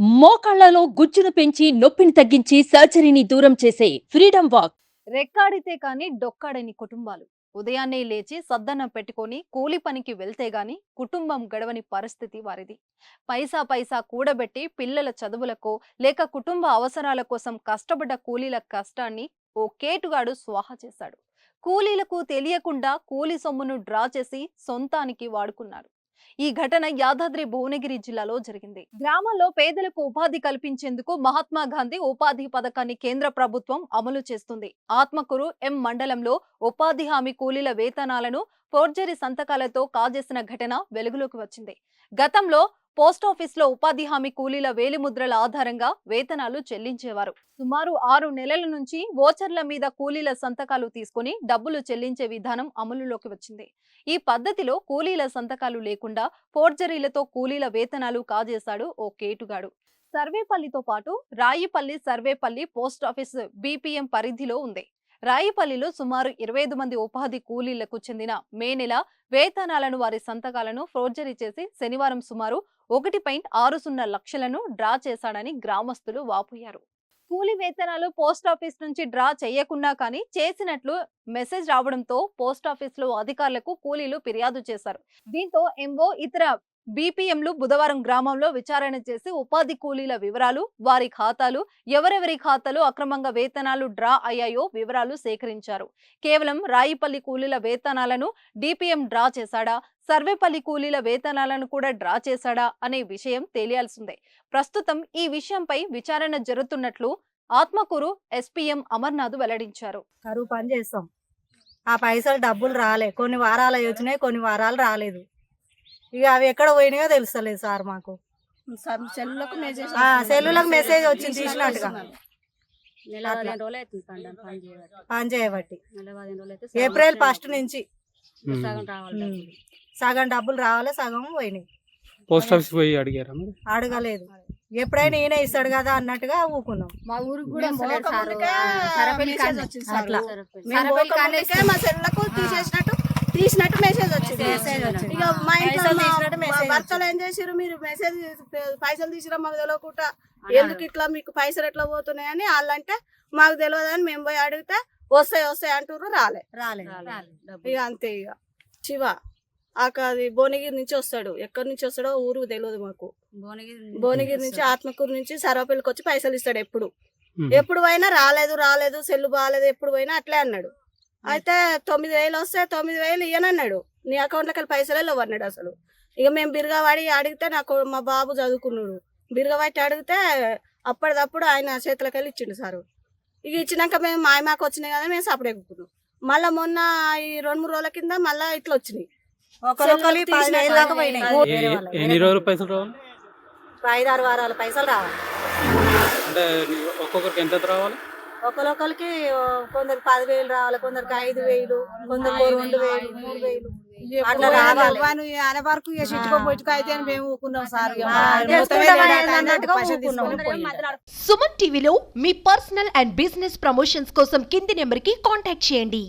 మోకాళ్ళలో గుజ్జును పెంచి నొప్పిని తగ్గించి సర్జరీని దూరం చేసే ఫ్రీడమ్ వాక్. రెక్కాడితే కాని డొక్కాడని కుటుంబాలు. ఉదయాన్నే లేచి సద్దన్నం పెట్టుకొని కూలి పనికి వెళ్తే గాని కుటుంబం గడవని పరిస్థితి వారిది. పైసా పైసా కూడబెట్టి పిల్లల చదువులకో లేక కుటుంబ అవసరాల కోసం కష్టపడ్డ కూలీల కష్టాన్ని ఓ కేటుగాడు స్వాహా చేశాడు. కూలీలకు తెలియకుండా కూలి సొమ్మును డ్రా చేసి సొంతానికి వాడుకున్నాడు ఈ ఘటన యాదాద్రి భువనగిరి జిల్లాలో జరిగింది. గ్రామాల్లో పేదలకు ఉపాధి కల్పించేందుకు మహాత్మా గాంధీ ఉపాధి పథకాన్ని కేంద్ర ప్రభుత్వం అమలు చేస్తుంది. ఆత్మకూరు ఎం మండలంలో ఉపాధి హామీ కూలీల వేతనాలను ఫోర్జరీ సంతకాలతో కాజేసిన ఘటన వెలుగులోకి వచ్చింది. గతంలో పోస్టాఫీస్లో ఉపాధి హామీ కూలీల వేలిముద్రల ఆధారంగా వేతనాలు చెల్లించేవారు. సుమారు ఆరు నెలల నుంచి ఓచర్ల మీద కూలీల సంతకాలు తీసుకుని డబ్బులు చెల్లించే విధానం అమలులోకి వచ్చింది. ఈ పద్ధతిలో కూలీల సంతకాలు లేకుండా ఫోర్జరీలతో కూలీల వేతనాలు కాజేశాడు ఓ కేటుగాడు. సర్వేపల్లితో పాటు రాయిపల్లి సర్వేపల్లి పోస్టాఫీస్ బీపీఎం పరిధిలో ఉంది. రాయిపల్లిలో సుమారు ఇరవై ఐదు మంది ఉపాధి కూలీలకు చెందిన మే నెల వేతనాలను వారి సంతకాలను ఫ్రోర్జరీ చేసి శనివారం సుమారు ఒకటి పాయింట్ ఆరు సున్నా లక్షలను డ్రా చేశాడని గ్రామస్తులు వాపోయారు. కూలీ వేతనాలు పోస్ట్ ఆఫీస్ నుంచి డ్రా చేయకున్నా కానీ చేసినట్లు మెసేజ్ రావడంతో పోస్ట్ ఆఫీస్లో అధికారులకు కూలీలు ఫిర్యాదు చేశారు. దీంతో ఎంఓ ఇతర బీపీఎంలు బుధవారం గ్రామంలో విచారణ చేసి ఉపాధి కూలీల వివరాలు వారి ఖాతాలు ఎవరెవరి ఖాతాలు అక్రమంగా వేతనాలు డ్రా అయ్యాయో వివరాలు సేకరించారు. కేవలం రాయిపల్లి కూలీల వేతనాలను డిపిఎం డ్రా చేశాడా? సర్వేపల్లి కూలీల వేతనాలను కూడా డ్రా చేశాడా? అనే విషయం తెలియాల్సిందే. ప్రస్తుతం ఈ విషయంపై విచారణ జరుగుతున్నట్లు ఆత్మకూరు ఎస్పీఎం అమర్నాథ్ వెల్లడించారు. కరువు పని చేస్తాం. ఆ పైసలు డబ్బులు రాలే. కొన్ని వారాలు వచ్చినాయి కొన్ని వారాలు రాలేదు. ఇక అవి ఎక్కడ పోయినాయో తెలుస్తలేదు సార్ మాకు. సెల్లులకు మెసేజ్ ఆ, సెల్లులకు మెసేజ్ వచ్చింది తీసినట్టుగా. పని చేయబట్టి. ఏప్రిల్ ఫస్ట్ నుంచి. సగం. డబ్బులు. సగం డబ్బులు రావాలి సగం పోయినాయి. పోస్ట్ ఆఫీస్ పోయి అడిగారా అడగలేదు. ఎప్పుడైనా ఈయన ఇస్తాడు కదా అన్నట్టుగా ఊకున్నాం. మా ఊరికి కూడా. అట్లా. మా సెల్లకు తీసేసినట్టు తీసినట్టు మెసేజ్ వచ్చింది. మెసేజ్ వచ్చింది. ఇక మా ఇంట్లో భర్తలు ఏం చేసిర్రు? మీరు మెసేజ్ పైసలు తీసిరా మాకు తెలియకుండా. ఎందుకు ఇట్లా మీకు పైసలు ఎట్లా పోతున్నాయని వాళ్ళంటే మాకు తెలియదని మేము పోయి అడిగితే వస్తాయి వస్తాయి అంటారు రాలే. రాలేదు రాలేదు డబ్బులు. ఇక అంతే ఇక. శివ ఆక అది భువనగిరి నుంచి వస్తాడు. ఎక్కడి నుంచి వస్తాడో ఊరు తెలియదు మాకు. భువనగిరి భువనగిరి నుంచి ఆత్మకూరు నుంచి సర్వపల్లికి వచ్చి పైసలు ఇస్తాడు ఎప్పుడు. ఎప్పుడు పోయినా రాలేదు రాలేదు సెల్లు బాగాలేదు ఎప్పుడు పోయినా అట్లే అన్నాడు. అయితే తొమ్మిది వేలు వస్తే తొమ్మిది వేలు ఇయ్యనన్నాడు. నీ అకౌంట్లోకి వెళ్ళి పైసలే లేవు అన్నాడు అసలు. ఇక మేము బిరగవాడి అడిగితే నాకు మా బాబు చదువుకున్నాడు. బిరగవాటి అడిగితే అప్పటిదప్పుడు ఆయన చేతులకి వెళ్ళి ఇచ్చిండు సారు. ఇక ఇచ్చినాక మేము మా మాకు వచ్చినాయి కదా మేము సపరేట్ ఎక్కున్నాం మళ్ళీ మొన్న ఈ రెండు మూడు రోజుల కింద మళ్ళీ ఇట్లా వచ్చినాయి. ఎన్ని రోజులు పైసలు రావాలి? ఐదు ఆరు వారాల పైసలు రావాలి. అంటే ఒక్కొక్కరికి ఎంత రావాలి? ఒకరొకరికి కొందరికి పదివేలు రావాలి కొందరికి ఐదు వేలు కొందరికి రెండు వేలు మూడు వేలు. అట్లా రావాలి. అనే వరకు ఇక చిట్టుకో పొట్టుకో అయితే మేము ఊకున్నాం సార్. సుమన్ టీవీలో మీ పర్సనల్ అండ్ బిజినెస్ ప్రమోషన్స్ కోసం కింది నెంబర్కి కాంటాక్ట్ చేయండి.